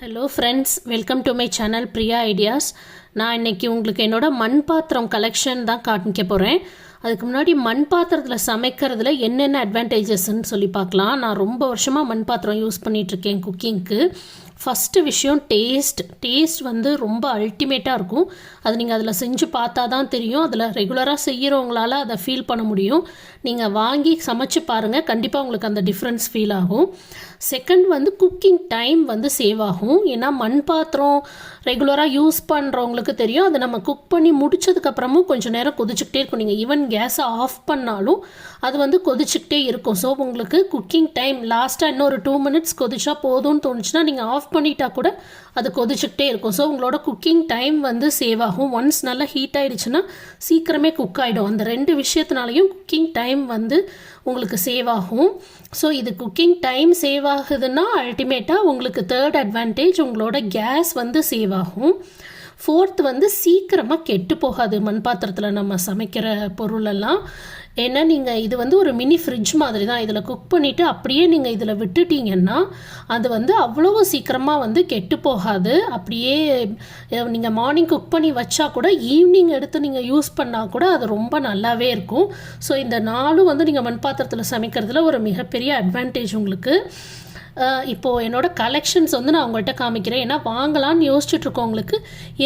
Hello friends welcome to my channel Priya ideas நான் இன்னைக்கு உங்களுக்கு என்னோடய மண் பாத்திரம் கலெக்ஷன் தான் காமிக்க போகிறேன் அதுக்கு முன்னாடி மண் பாத்திரத்தில் சமைக்கிறதுல என்னென்ன அட்வான்டேஜஸ்ன்னு சொல்லி பார்க்கலாம். நான் ரொம்ப வருஷமாக மண் பாத்திரம் யூஸ் பண்ணிகிட்ருக்கேன் குக்கிங்க்கு ஃபஸ்ட்டு விஷயம் டேஸ்ட் டேஸ்ட் வந்து ரொம்ப அல்டிமேட்டாக இருக்கும். அது நீங்கள் அதில் செஞ்சு பார்த்தா தான் தெரியும். அதில் ரெகுலராக செய்கிறவங்களால அதை ஃபீல் பண்ண முடியும். நீங்கள் வாங்கி சமைச்சு பாருங்கள் கண்டிப்பாக உங்களுக்கு அந்த டிஃப்ரென்ஸ் ஃபீல் ஆகும். செகண்ட் வந்து குக்கிங் டைம் வந்து சேவ் ஆகும். ஏன்னா மண் பாத்திரம் ரெகுலராக யூஸ் பண்ணுறவங்களுக்கு தெரியும். அதை நம்ம குக் பண்ணி முடிச்சதுக்கப்புறமும் கொஞ்சம் நேரம் கொதிச்சுக்கிட்டே இருக்கும். நீங்கள் ஈவன் கேஸை ஆஃப் பண்ணாலும் அது வந்து கொதிச்சுக்கிட்டே இருக்கும். ஸோ உங்களுக்கு குக்கிங் டைம் லாஸ்ட்டாக இன்னொரு டூ மினிட்ஸ் கொதிச்சா போதும்னு தோணுச்சுன்னா நீங்கள் ஆஃப் பண்ணிட்டா கூட அது கொதிச்சுக்கிட்டே இருக்கும். ஸோ உங்களோட குக்கிங் டைம் வந்து சேவ் ஆகும். ஒன்ஸ் நல்லா ஹீட் ஆகிடுச்சுன்னா சீக்கிரமே குக் ஆகிடும் அந்த ரெண்டு விஷயத்தினாலையும் குக்கிங் டைம் வந்து உங்களுக்கு சேவ் ஆகும். ஸோ இது குக்கிங் டைம் சேவ் ஆகுதுன்னா அல்டிமேட்டாக உங்களுக்கு தேர்ட் அட்வான்டேஜ் உங்களோட கேஸ் வந்து சேவ் ஆகும். ஃபோர்த் வந்து சீக்கிரமாக கெட்டு போகாது. மண் பாத்திரத்தில் நம்ம சமைக்கிற பொருளெல்லாம். ஏன்னா நீங்கள் இது வந்து ஒரு மினி ஃப்ரிட்ஜ் மாதிரி தான் இதில் குக் பண்ணிவிட்டு அப்படியே நீங்கள் இதில் விட்டுட்டீங்கன்னா அது வந்து அவ்வளோ சீக்கிரமாக வந்து கெட்டு போகாது. அப்படியே நீங்கள் மார்னிங் குக் பண்ணி வச்சா கூட ஈவினிங் எடுத்து நீங்கள் யூஸ் பண்ணால் கூட அது ரொம்ப நல்லாவே இருக்கும். ஸோ இந்த நாளும் வந்து நீங்கள் மண் பாத்திரத்தில் சமைக்கிறதுல ஒரு மிகப்பெரிய அட்வான்டேஜ் உங்களுக்கு. இப்போது என்னோடய என்னோட கலெக்ஷன்ஸ் வந்து நான் உங்கள்கிட்ட காமிக்கிறேன். ஏன்னா வாங்கலாம்னு யோசிச்சுட்டு இருக்கவங்களுக்கு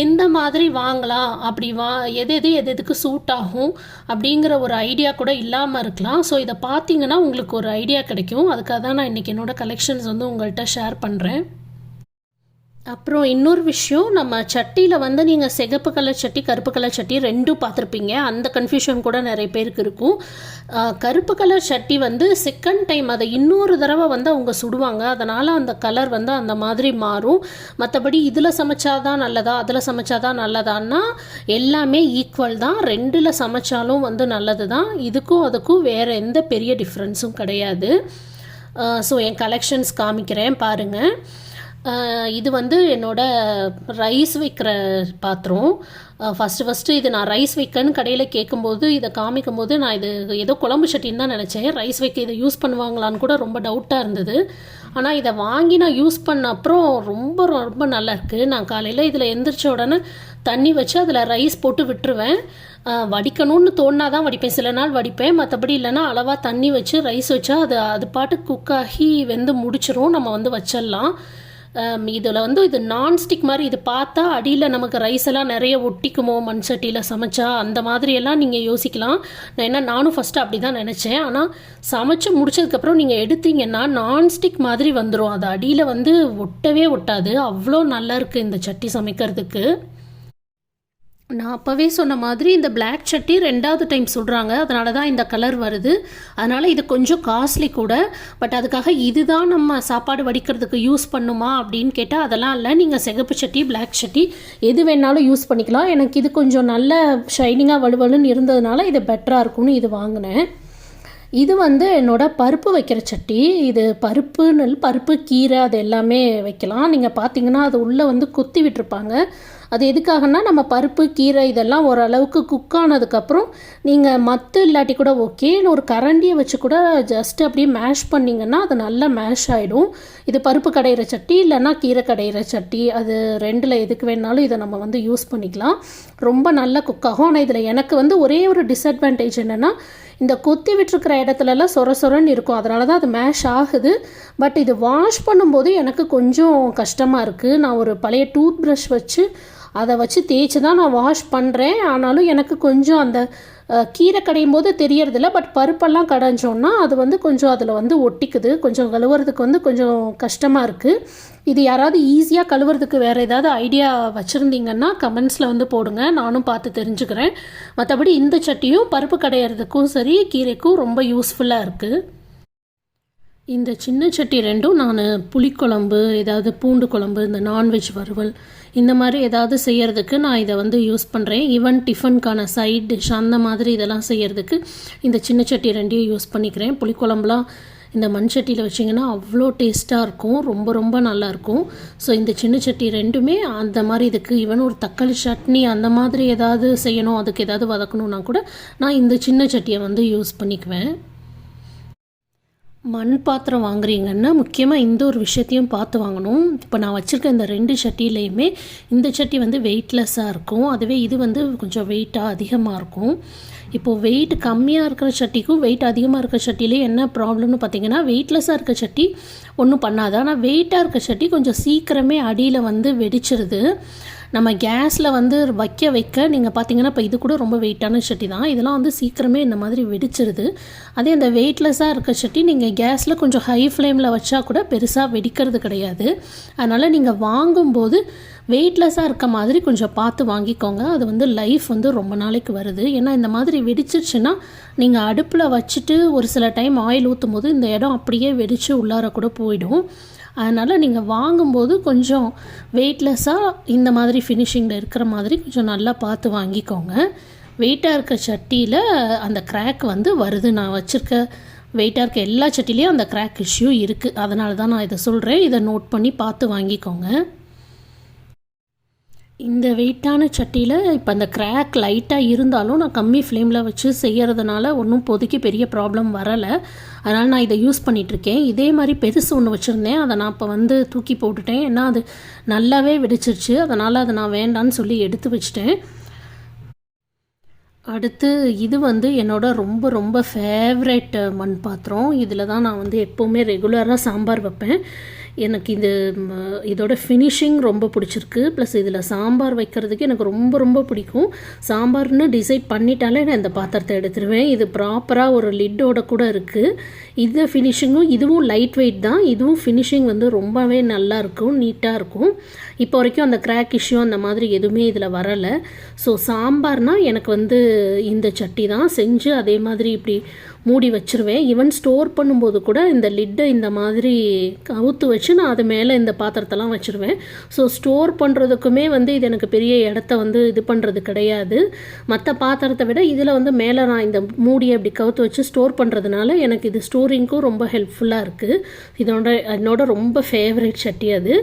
எந்த மாதிரி வாங்கலாம்? அப்படி வா எது எது எது எதுக்கு சூட் ஆகும்? அப்படிங்கிற ஒரு ஐடியா கூட இல்லாமல் இருக்கலாம். ஸோ இதை பார்த்தீங்கன்னா உங்களுக்கு ஒரு ஐடியா கிடைக்கும். அதுக்காக தான் நான் இன்றைக்கி என்னோட கலெக்ஷன்ஸ் வந்து உங்கள்கிட்ட ஷேர் பண்ணுறேன் அப்புறம் இன்னொரு விஷயம் நம்ம சட்டியில் வந்து நீங்கள் சிகப்பு கலர் சட்டி கருப்பு கலர் சட்டி ரெண்டும் பார்த்துருப்பீங்க. அந்த கன்ஃபியூஷன் கூட நிறைய பேருக்கு இருக்கும். கருப்பு கலர் சட்டி வந்து செகண்ட் டைம் அதை இன்னொரு தடவை வந்து அவங்க சுடுவாங்க. அதனால் அந்த கலர் வந்து அந்த மாதிரி மாறும். மற்றபடி இதில் சமைச்சாதான் நல்லதா அதில் சமைச்சாதான் நல்லதான்னா எல்லாமே ஈக்குவல் தான். ரெண்டில் சமைச்சாலும் வந்து நல்லது தான் இதுக்கும் அதுக்கும் வேறு எந்த பெரிய டிஃப்ரென்ஸும் கிடையாது. ஸோ என் கலெக்ஷன்ஸ் காமிக்கிறேன் பாருங்கள் இது வந்து என்னோட ரைஸ் வைக்கிற பாத்திரம். ஃபஸ்ட்டு ஃபஸ்ட்டு இது நான் ரைஸ் வைக்கன்னு கடையில் கேட்கும்போது இதை காமிக்கும்போது நான் இது ஏதோ குழம்பு சட்டின்னு தான் நினச்சேன். ரைஸ் வைக்க இதை யூஸ் பண்ணுவாங்களான்னு கூட ரொம்ப டவுட்டாக இருந்தது. ஆனால் இதை வாங்கி நான் யூஸ் பண்ண அப்புறம் ரொம்ப ரொம்ப நல்லா இருக்குது நான் காலையில் இதில் எந்திரிச்ச உடனே தண்ணி வச்சு அதில் ரைஸ் போட்டு விட்டுருவேன். வடிக்கணும்னு தோணா தான் வடிப்பேன். சில நாள் வடிப்பேன். மற்றபடி இல்லைன்னா அளவாக தண்ணி வச்சு ரைஸ் வச்சா அது அது பாட்டு குக்காகி வெந்து முடிச்சிரும். நம்ம வந்து வச்சிடலாம். இதில் வந்து இது நான்ஸ்டிக் மாதிரி இது பார்த்தா அடியில் நமக்கு ரைஸ் எல்லாம் நிறைய ஒட்டிக்குமோ மண் சட்டியில் சமைச்சா அந்த மாதிரியெல்லாம் நீங்கள் யோசிக்கலாம். நான் என்ன நானும் ஃபஸ்ட்டு அப்படி தான் நினச்சேன். ஆனால் சமைச்சு முடிச்சதுக்கப்புறம் நீங்கள் எடுத்தீங்கன்னா நான்ஸ்டிக் மாதிரி வந்துடும் அது அடியில் வந்து ஒட்டவே ஒட்டாது. அவ்வளோ நல்லா இருக்குது இந்த சட்டி சமைக்கிறதுக்கு. நான் அப்போவே சொன்ன மாதிரி இந்த பிளாக் சட்டி ரெண்டாவது டைம் சொல்கிறாங்க அதனால தான் இந்த கலர் வருது. அதனால் இது கொஞ்சம் காஸ்ட்லி கூட. பட் அதுக்காக இதுதான் நம்ம சாப்பாடு வடிக்கிறதுக்கு யூஸ் பண்ணுமா அப்படின்னு கேட்டால் அதெல்லாம் இல்லை. நீங்கள் சிகப்பு சட்டி பிளாக் சட்டி எது வேணாலும் யூஸ் பண்ணிக்கலாம். எனக்கு இது கொஞ்சம் நல்ல ஷைனிங்காக வலுவலுன்னு இருந்ததுனால இது பெட்டராக இருக்கும்னு இது வாங்கினேன். இது வந்து என்னோட பருப்பு வைக்கிற சட்டி. இது பருப்பு நெல் பருப்பு கீரை அது எல்லாமே வைக்கலாம். நீங்கள் பார்த்தீங்கன்னா அது உள்ளே வந்து குத்தி விட்டுருப்பாங்க. அது எதுக்காகனா நம்ம பருப்பு கீரை இதெல்லாம் ஓரளவுக்கு குக் ஆனதுக்கப்புறம் நீங்கள் மத்து இல்லாட்டி கூட ஓகே ஒரு கரண்டியை வச்சு கூட ஜஸ்ட் அப்படியே மேஷ் பண்ணிங்கன்னா அது நல்லா மேஷ் ஆகிடும் இது பருப்பு கடையிற சட்டி இல்லைன்னா கீரை கடையிற சட்டி அது ரெண்டில் எதுக்கு வேணாலும் இதை நம்ம வந்து யூஸ் பண்ணிக்கலாம். ரொம்ப நல்லா குக் ஆகும். ஆனால் இதில் எனக்கு வந்து ஒரே ஒரு டிஸ்அட்வான்டேஜ் என்னென்னா இந்த கொத்தி விட்டுருக்கிற இடத்துலலாம் சொர சொரன்னு இருக்கும். அதனால தான் அது மேஷ் ஆகுது. பட் இது வாஷ் பண்ணும்போது எனக்கு கொஞ்சம் கஷ்டமாக இருக்குது நான் ஒரு பழைய டூத் ப்ரஷ் வச்சு அதை வச்சு தேய்ச்சி தான் நான் வாஷ் பண்ணுறேன் ஆனாலும் எனக்கு கொஞ்சம் அந்த கீரை கடையும் போது தெரியறதில்ல. பட் பருப்பெல்லாம் கடைஞ்சோன்னா அது வந்து கொஞ்சம் அதில் வந்து ஒட்டிக்குது. கொஞ்சம் கழுவுறதுக்கு வந்து கொஞ்சம் கஷ்டமாக இருக்குது இது யாராவது ஈஸியாக கழுவுறதுக்கு வேறு ஏதாவது ஐடியா வச்சுருந்தீங்கன்னா கமெண்ட்ஸில் வந்து போடுங்க. நானும் பார்த்து தெரிஞ்சுக்கிறேன். மற்றபடி இந்த சட்டியும் பருப்பு கடையிறதுக்கும் சரி கீரைக்கும் ரொம்ப யூஸ்ஃபுல்லாக இருக்குது இந்த சின்ன சட்டி ரெண்டும் நான் புளிக்குழம்பு ஏதாவது பூண்டு குழம்பு இந்த நான்வெஜ் வறுவல் இந்த மாதிரி ஏதாவது செய்யறதுக்கு நான் இதை வந்து யூஸ் பண்ணுறேன் ஈவன் டிஃபனுக்கான சைட் டிஷ் அந்த மாதிரி இதெல்லாம் செய்கிறதுக்கு இந்த சின்ன சட்டி ரெண்டையும் யூஸ் பண்ணிக்கிறேன். புளிக்குழம்புலாம் இந்த மண் சட்டியில் வச்சிங்கன்னா அவ்வளோ டேஸ்ட்டாக இருக்கும். ரொம்ப ரொம்ப நல்லாயிருக்கும் ஸோ இந்த சின்ன சட்டி ரெண்டுமே அந்த மாதிரி இதுக்கு ஈவன் ஒரு தக்காளி சட்னி அந்த மாதிரி ஏதாவது செய்யணும் அதுக்கு ஏதாவது வதக்கணுன்னா கூட நான் இந்த சின்ன சட்டியை வந்து யூஸ் பண்ணிக்குவேன். மண் பாத்திரம் வாங்குறீங்கன்னா முக்கியமாக இந்த ஒரு விஷயத்தையும் பார்த்து வாங்கணும். இப்போ நான் வச்சுருக்க இந்த ரெண்டு சட்டிலையுமே இந்த சட்டி வந்து வெயிட்லெஸ்ஸாக இருக்கும். அதுவே இது வந்து கொஞ்சம் வெயிட்டாக அதிகமாக இருக்கும். இப்போது வெயிட் கம்மியாக இருக்கிற சட்டிக்கும் வெயிட் அதிகமாக இருக்கிற சட்டிலே என்ன ப்ராப்ளம்னு பார்த்தீங்கன்னா வெயிட்லெஸ்ஸாக இருக்க சட்டி ஒன்றும் பண்ணாது. ஆனால் வெயிட்டாக இருக்க சட்டி கொஞ்சம் சீக்கிரமே அடியில் வந்து வெடிச்சிருது. நம்ம கேஸில் வந்து வைக்க வைக்க நீங்கள் பார்த்தீங்கன்னா இப்போ இது கூட ரொம்ப வெயிட்டான சட்டி தான். இதெல்லாம் வந்து சீக்கிரமே இந்த மாதிரி வெடிச்சிருது. அதே அந்த வெயிட்லெஸ்ஸாக இருக்க சட்டி நீங்கள் கேஸில் கொஞ்சம் ஹை ஃப்ளேமில் வச்சா கூட பெருசாக வெடிக்கிறது கிடையாது. அதனால் நீங்கள் வாங்கும்போது வெயிட்லெஸ்ஸாக இருக்க மாதிரி கொஞ்சம் பார்த்து வாங்கிக்கோங்க. அது வந்து லைஃப் வந்து ரொம்ப நாளைக்கு வருது. ஏன்னா இந்த மாதிரி வெடிச்சிருச்சுன்னா நீங்கள் அடுப்பில் வச்சுட்டு ஒரு சில டைம் ஆயில் ஊற்றும் போது இந்த இடம் அப்படியே வெடித்து உள்ளார கூட போயிடும். அதனால் நீங்கள் வாங்கும்போது கொஞ்சம் வெயிட்லெஸ்ஸாக இந்த மாதிரி ஃபினிஷிங்கில் இருக்கிற மாதிரி கொஞ்சம் நல்லா பார்த்து வாங்கிக்கோங்க. வெயிட்டாக இருக்க சட்டியில் அந்த கிராக் வந்து வருது. நான் வச்சுருக்க வெயிட்டாக இருக்க எல்லா சட்டிலையும் அந்த கிராக் இஷ்யூ இருக்குது அதனால தான் நான் இதை சொல்கிறேன் இதை நோட் பண்ணி பார்த்து வாங்கிக்கோங்க. இந்த வெயிட்டான சட்டியில் இப்போ அந்த கிராக் லைட்டாக இருந்தாலும் நான் கம்மி ஃப்ளேமில் வச்சு செய்கிறதுனால ஒன்றும் பொதுக்கி பெரிய ப்ராப்ளம் வரலை. அதனால் நான் இதை யூஸ் பண்ணிகிட்ருக்கேன் இதே மாதிரி பெருசு ஒன்று வச்சுருந்தேன். அதை நான் இப்போ வந்து தூக்கி போட்டுட்டேன். ஏன்னா அது நல்லாவே வெடிச்சிருச்சு. அதனால் அதை நான் வேண்டான்னு சொல்லி எடுத்து வச்சிட்டேன். அடுத்து இது வந்து என்னோட ரொம்ப ரொம்ப ஃபேவரெட் மண் பாத்திரம் இதில் தான் நான் வந்து எப்போவுமே ரெகுலராக சாம்பார் வைப்பேன். எனக்கு இந்த இதோட ஃபினிஷிங் ரொம்ப பிடிச்சிருக்கு. ப்ளஸ் இதில் சாம்பார் வைக்கிறதுக்கு எனக்கு ரொம்ப ரொம்ப பிடிக்கும். சாம்பார்னு டிசைட் பண்ணிட்டாலே நான் இந்த பாத்திரத்தை எடுத்துருவேன். இது ப்ராப்பராக ஒரு லிட்டோட கூட இருக்குது இந்த ஃபினிஷிங்கும் இதுவும் லைட் வெயிட் தான். இதுவும் ஃபினிஷிங் வந்து ரொம்பவே நல்லா இருக்கும் நீட்டாக இருக்கும். இப்போ வரைக்கும் அந்த கிராக் இஷ்யூ அந்த மாதிரி எதுவுமே இதில் வரலை. ஸோ சாம்பார்னால் எனக்கு வந்து இந்த சட்டி தான் செஞ்சு அதே மாதிரி இப்படி மூடி வச்சுருவேன். ஈவன் ஸ்டோர் பண்ணும்போது கூட இந்த லிட்டை இந்த மாதிரி கவுத்து வச்சு நான் அது மேலே இந்த பாத்திரத்தெல்லாம் வச்சுருவேன். ஸோ ஸ்டோர் பண்ணுறதுக்குமே வந்து இது எனக்கு பெரிய இடத்த வந்து இது பண்ணுறது கிடையாது. மற்ற பாத்திரத்தை விட இதில் வந்து மேலே நான் இந்த மூடியை அப்படி கவுத்து வச்சு ஸ்டோர் பண்ணுறதுனால எனக்கு இது ஸ்டோரிங்க்கும் ரொம்ப ஹெல்ப்ஃபுல்லாக இருக்குது இதோட என்னோட ரொம்ப ஃபேவரட் சட்டி அது.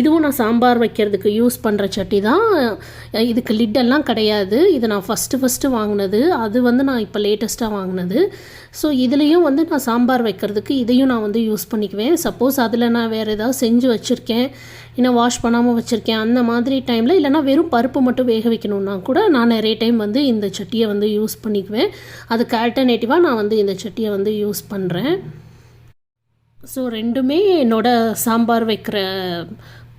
இதுவும் நான் சாம்பார் வைக்கிறதுக்கு யூஸ் பண்ணுற சட்டி தான். இதுக்கு லிட்டெல்லாம் கிடையாது. இது நான் ஃபஸ்ட்டு ஃபஸ்ட்டு வாங்கினது. அது வந்து நான் இப்போ லேட்டஸ்ட்டாக வாங்கினது. ஸோ இதுலேயும் வந்து நான் சாம்பார் வைக்கிறதுக்கு இதையும் நான் வந்து யூஸ் பண்ணிக்குவேன். சப்போஸ் அதில் நான் வேறு ஏதாவது செஞ்சு வச்சுருக்கேன். இன்னும் வாஷ் பண்ணாமல் வச்சுருக்கேன். அந்த மாதிரி டைமில் இல்லைனா வெறும் பருப்பு மட்டும் வேக வைக்கணுன்னா கூட நான் நிறைய டைம் வந்து இந்த சட்டியை வந்து யூஸ் பண்ணிக்குவேன். அதுக்கு ஆல்டர்னேட்டிவாக நான் வந்து இந்த சட்டியை வந்து யூஸ் பண்ணுறேன் ஸோ ரெண்டுமே என்னோடய சாம்பார் வைக்கிற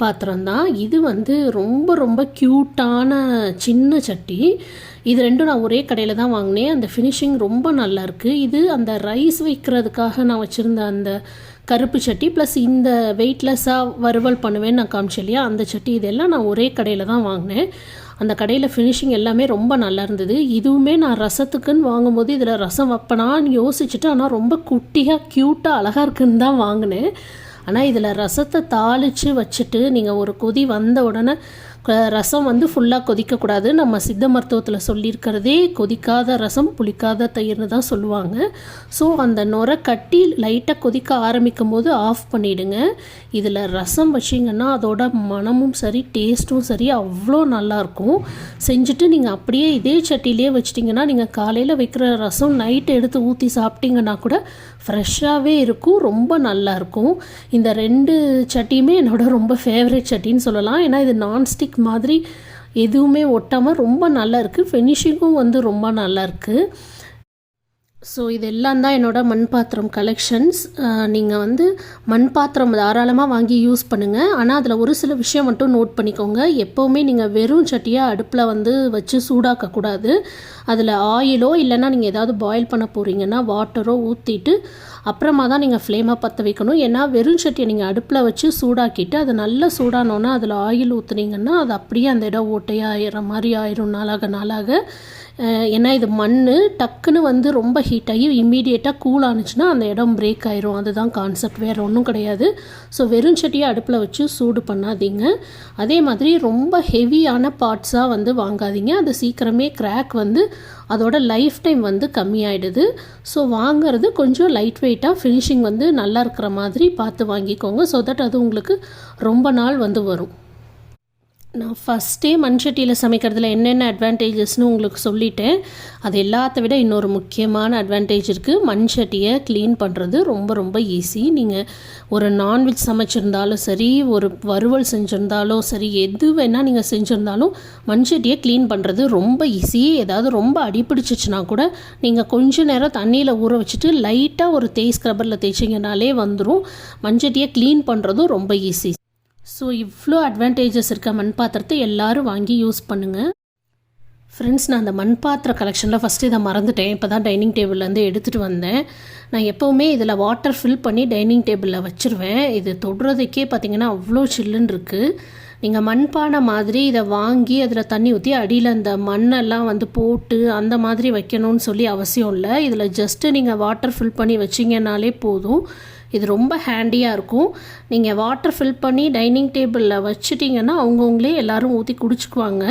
பாத்திரம் தான் இது வந்து ரொம்ப ரொம்ப க்யூட்டான சின்ன சட்டி. இது ரெண்டும் நான் ஒரே கடையில் தான் வாங்கினேன். அந்த ஃபினிஷிங் ரொம்ப நல்லாயிருக்கு இது அந்த ரைஸ் வைக்கிறதுக்காக நான் வச்சுருந்த அந்த கருப்பு சட்டி ப்ளஸ் இந்த வெயிட்லெஸ்ஸாக வறுவல் பண்ணுவேன்னு நான் காமிச்சேன் இல்லையா? அந்த சட்டி இதெல்லாம் நான் ஒரே கடையில் தான் வாங்கினேன். அந்த கடையில் ஃபினிஷிங் எல்லாமே ரொம்ப நல்லா இருந்தது. இதுவுமே நான் ரசத்துக்குன்னு வாங்கும்போது இதில் ரசம் வைப்பனான்னு யோசிச்சுட்டு ஆனால் ரொம்ப குட்டியாக க்யூட்டாக அழகாக இருக்குன்னு தான் வாங்கினேன். ஆனால் இதில் ரசத்தை தாளித்து வச்சுட்டு நீங்கள் ஒரு கொதி வந்த உடனே ரசம் வந்து ஃபுல்லாக கொதிக்கக்கூடாது. நம்ம சித்த மருத்துவத்தில் சொல்லியிருக்கிறதே கொதிக்காத ரசம் புளிக்காத தயிர்னு தான் சொல்லுவாங்க. ஸோ அந்த நுரை கட்டி லைட்டாக கொதிக்க ஆரம்பிக்கும் போது ஆஃப் பண்ணிவிடுங்க இதில் ரசம் வச்சிங்கன்னா அதோட மனமும் சரி டேஸ்ட்டும் சரி அவ்வளோ நல்லாயிருக்கும் செஞ்சுட்டு நீங்கள் அப்படியே இதே சட்டிலே வச்சிட்டிங்கன்னா நீங்கள் காலையில் வைக்கிற ரசம் நைட்டு எடுத்து ஊற்றி சாப்பிட்டீங்கன்னா கூட ஃப்ரெஷ்ஷாகவே இருக்கும் ரொம்ப நல்லாயிருக்கும் இந்த ரெண்டு சட்டியுமே என்னோட ரொம்ப ஃபேவரட் சட்டின்னு சொல்லலாம். ஏன்னா இது நான்ஸ்டிக் மாதிரி எதுவுமே ஒட்டாமல் ரொம்ப நல்லா இருக்குது ஃபினிஷிங்கும் வந்து ரொம்ப நல்லா இருக்குது ஸோ இதெல்லாம் தான் என்னோடய மண் பாத்திரம் கலெக்ஷன்ஸ் நீங்கள் வந்து மண் பாத்திரம் தாராளமாக வாங்கி யூஸ் பண்ணுங்கள் ஆனால் அதில் ஒரு சில விஷயம் மட்டும் நோட் பண்ணிக்கோங்க. எப்போவுமே நீங்கள் வெறும் சட்டியாக அடுப்பில் வந்து வச்சு சூடாக்கக்கூடாது அதில் ஆயிலோ இல்லைன்னா நீங்கள் ஏதாவது பாயில் பண்ண போகிறீங்கன்னா வாட்டரோ ஊற்றிட்டு அப்புறமா தான் நீங்கள் ஃப்ளேமாக பற்ற வைக்கணும். ஏன்னா வெறும் சட்டியை நீங்கள் அடுப்பில் வச்சு சூடாக்கிட்டு அது நல்லா சூடானோன்னா அதில் ஆயில் ஊற்றுனீங்கன்னா அது அப்படியே அந்த இடம் ஓட்டையாக ஆயிடுற மாதிரி ஆயிரும் நாளாக நாளாக. ஏன்னா இது மண் டக்குன்னு வந்து ரொம்ப ஹீட் ஆகி இம்மீடியட்டாக கூல் ஆனிச்சுன்னா அந்த இடம் பிரேக் ஆயிரும். அதுதான் கான்செப்ட் வேறு ஒன்றும் கிடையாது. ஸோ வெறும் சட்டியை அடுப்பில் வச்சு சூடு பண்ணாதீங்க. அதே மாதிரி ரொம்ப ஹெவியான பார்ட்ஸாக வந்து வாங்காதீங்க. அது சீக்கிரமே கிராக் வந்து அதோட லைஃப் டைம் வந்து கம்மியாயிடுது. ஸோ வாங்கிறது கொஞ்சம் லைட் வெயிட்டாக ஃபினிஷிங் வந்து நல்லா இருக்கிற மாதிரி பார்த்து வாங்கிக்கோங்க. ஸோ தட் அது உங்களுக்கு ரொம்ப நாள் வந்து வரும். நான் ஃபஸ்ட்டே மண் சட்டியில் சமைக்கிறதுல என்னென்ன அட்வான்டேஜஸ்னு உங்களுக்கு சொல்லிட்டேன். அது எல்லாத்த விட இன்னொரு முக்கியமான அட்வான்டேஜ் இருக்குது மண் சட்டியை க்ளீன் பண்ணுறது ரொம்ப ரொம்ப ஈஸி நீங்கள் ஒரு நான்வெஜ் சமைச்சிருந்தாலும் சரி ஒரு வறுவல் செஞ்சுருந்தாலும் சரி எது வேணால் நீங்கள் செஞ்சுருந்தாலும் மண் சட்டியை க்ளீன் பண்ணுறது ரொம்ப ஈஸி ஏதாவது ரொம்ப அடிப்பிடிச்சிச்சுன்னா கூட நீங்கள் கொஞ்ச நேரம் தண்ணியில் ஊற வச்சுட்டு லைட்டாக ஒரு தேய் ஸ்க்ரப்பரில் தேய்ச்சிங்கனாலே வந்துடும் மண்சட்டியை க்ளீன் பண்ணுறதும் ரொம்ப ஈஸி ஸோ இவ்வளோ அட்வான்டேஜஸ் இருக்க மண் பாத்திரத்தை எல்லாரும் வாங்கி யூஸ் பண்ணுங்கள் ஃப்ரெண்ட்ஸ் நான் அந்த மண் பாத்திர கலெக்ஷனில் ஃபஸ்ட்டு இதை மறந்துட்டேன். இப்போ தான் டைனிங் டேபிள்லேருந்து எடுத்துகிட்டு வந்தேன். நான் எப்போவுமே இதில் வாட்டர் ஃபில் பண்ணி டைனிங் டேபிளில் வச்சுருவேன். இது தொடுறதுக்கே பார்த்தீங்கன்னா அவ்வளோ சில்லுன்னு இருக்குது நீங்கள் மண்பானை மாதிரி இதை வாங்கி அதில் தண்ணி ஊற்றி அடியில் அந்த மண்ணெல்லாம் வந்து போட்டு அந்த மாதிரி வைக்கணும்னு சொல்லி அவசியம் இல்லை. இதில் ஜஸ்ட்டு நீங்கள் வாட்டர் ஃபில் பண்ணி வச்சிங்கனாலே போதும். இது ரொம்ப ஹேண்டியாக இருக்கும். நீங்கள் வாட்டர் ஃபில் பண்ணி டைனிங் டேபிளில் வச்சுட்டிங்கன்னா அவங்கவுங்களே எல்லோரும் ஊற்றி குடிச்சுக்குவாங்க.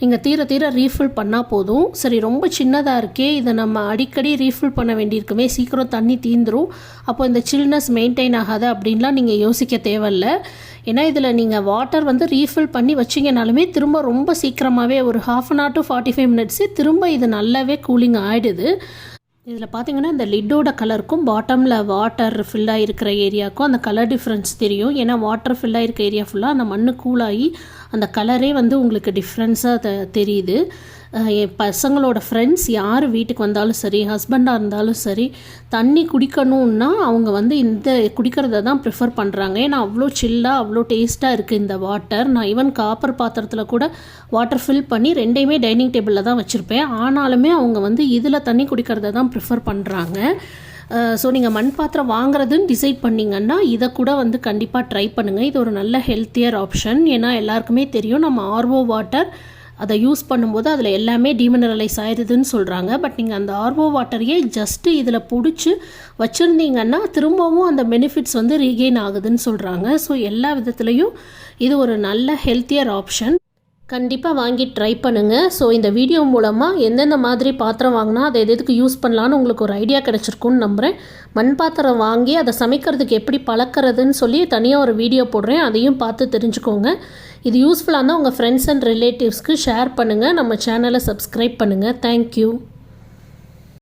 நீங்கள் தீர தீர ரீஃபில் பண்ணால் போதும். சரி ரொம்ப சின்னதாக இருக்கே இதை நம்ம அடிக்கடி ரீஃபில் பண்ண வேண்டியிருக்குமே. சீக்கிரம் தண்ணி தீந்துரும். அப்போ இந்த சில்னஸ் மெயின்டைன் ஆகாது அப்படின்லாம் நீங்கள் யோசிக்க தேவையில்ல. ஏன்னா இதில் நீங்கள் வாட்டர் வந்து ரீஃபில் பண்ணி வச்சிங்கனாலுமே திரும்ப ரொம்ப சீக்கிரமாகவே ஒரு half an hour to forty five மினிட்ஸே திரும்ப இது நல்லாவே கூலிங் ஆகிடுது இதில் பார்த்தீங்கன்னா இந்த லிட்டோட கலருக்கும் பாட்டமில் வாட்டர் ஃபில்லாக இருக்கிற ஏரியாவுக்கும் அந்த கலர் டிஃப்ரென்ஸ் தெரியும். ஏன்னா வாட்டர் ஃபில்லாக இருக்க ஏரியா ஃபுல்லாக அந்த மண் கூலாகி அந்த கலரே வந்து உங்களுக்கு டிஃப்ரென்ஸாக தெரியுது. என் பசங்களோட ஃப்ரெண்ட்ஸ் யார் வீட்டுக்கு வந்தாலும் சரி ஹஸ்பண்டாக இருந்தாலும் சரி தண்ணி குடிக்கணும்னா அவங்க வந்து இந்த குடிக்கிறத தான் ப்ரிஃபர் பண்ணுறாங்க ஏன்னா அவ்வளோ சில்லாக அவ்வளோ டேஸ்ட்டாக இருக்குது இந்த வாட்டர் நான் ஈவன் காப்பர் பாத்திரத்தில் கூட வாட்டர் ஃபில் பண்ணி ரெண்டையுமே டைனிங் டேபிளில் தான் வச்சுருப்பேன். ஆனாலுமே அவங்க வந்து இதில் தண்ணி குடிக்கிறத தான் ப்ரிஃபர் பண்ணுறாங்க ஸோ நீங்கள் மண் பாத்திரம் வாங்குறதுன்னு டிசைட் பண்ணிங்கன்னா இதை கூட வந்து கண்டிப்பாக ட்ரை பண்ணுங்கள் இது ஒரு நல்ல ஹெல்த்தியர் ஆப்ஷன் ஏன்னா எல்லாருக்குமே தெரியும் நம்ம ஆர்ஓ வாட்டர் அதை யூஸ் பண்ணும்போது அதில் எல்லாமே டிமினரலைஸ் ஆயிடுதுன்னு சொல்கிறாங்க பட் நீங்கள் அந்த ஆர்ஓ வாட்டரையே ஜஸ்ட்டு இதில் பிடிச்சி வச்சுருந்தீங்கன்னா திரும்பவும் அந்த பெனிஃபிட்ஸ் வந்து ரீகெயின் ஆகுதுன்னு சொல்கிறாங்க ஸோ எல்லா விதத்துலேயும் இது ஒரு நல்ல ஹெல்த்தியர் ஆப்ஷன் கண்டிப்பாக வாங்கி ட்ரை பண்ணுங்கள் ஸோ இந்த வீடியோ மூலமாக எந்தெந்த மாதிரி பாத்திரம் வாங்கினா அதை எது எதுக்கு யூஸ் பண்ணலான்னு உங்களுக்கு ஒரு ஐடியா கிடச்சிருக்குன்னு நம்புகிறேன் மண் பாத்திரம் வாங்கி அதை சமைக்கிறதுக்கு எப்படி பழக்கிறதுன்னு சொல்லி தனியாக ஒரு வீடியோ போடுறேன். அதையும் பார்த்து தெரிஞ்சுக்கோங்க. இது யூஸ்ஃபுல்லாக இருந்தால் உங்கள் ஃப்ரெண்ட்ஸ் அண்ட் ரிலேட்டிவ்ஸ்க்கு ஷேர் பண்ணுங்கள் நம்ம சேனலை சப்ஸ்கிரைப் பண்ணுங்கள் தேங்க்யூ